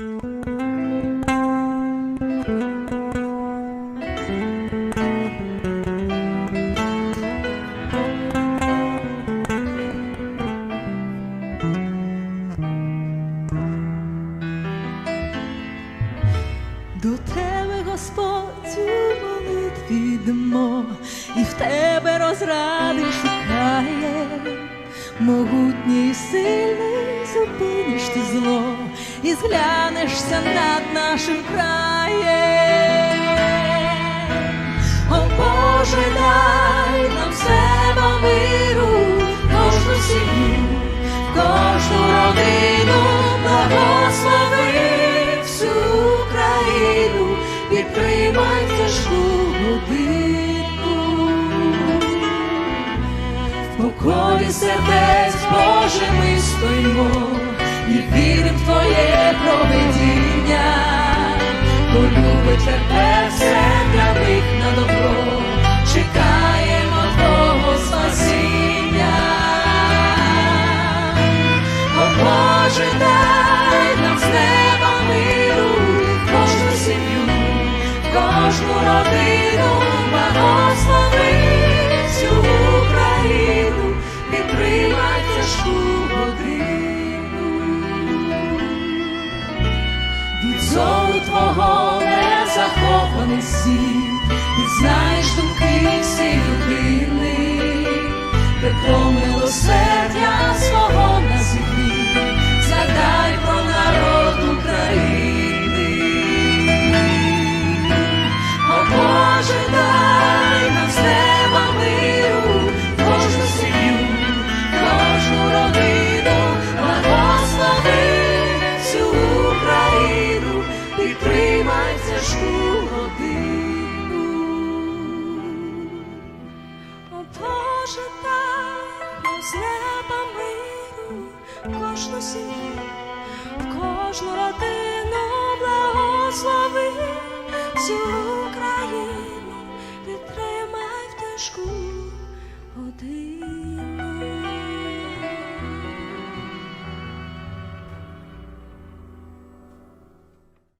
До тебе, Господь, у і в тебе розради шукає, могутній сильний зупиниш ти зло, і зглянешся над нашим краєм. О Боже, дай нам неба миру, кожну сім'ю, кожну родину, благослови всю країну, підтримай тяжку годину. В покорі сердець, Боже, ми бо любить тебе все на добро, чекаємо Твого спасіння. О дай нам з неба миру, кожну сім'ю, кожну родину, благослови всю Україну, підтримай тяжку годину. Зору твого не захований світ, ти знаєш думки всі людини, тепло милосердя тяжку годину. О Боже, дай з неба миру, кожну сім'ю, кожну родину благослови всю Україну, підтримай в тяжку